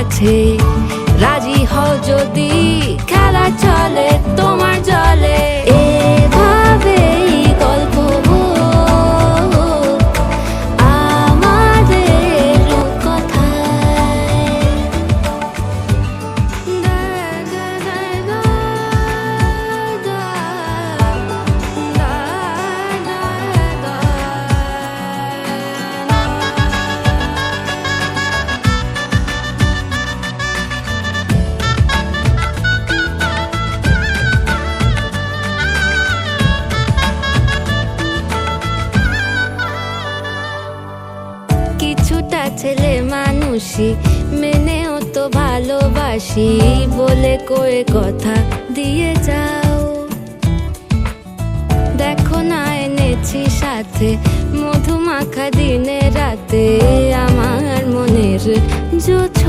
কাছে। রাজি হ যদি ছেলে মানুষই, মেনেও তো ভালোবাসি। বলে কয়ে কথা দিয়ে যাও। দেখো না এনেছি সাথে মধুমাখা দিনে রাতে। আমার মনের জোছনা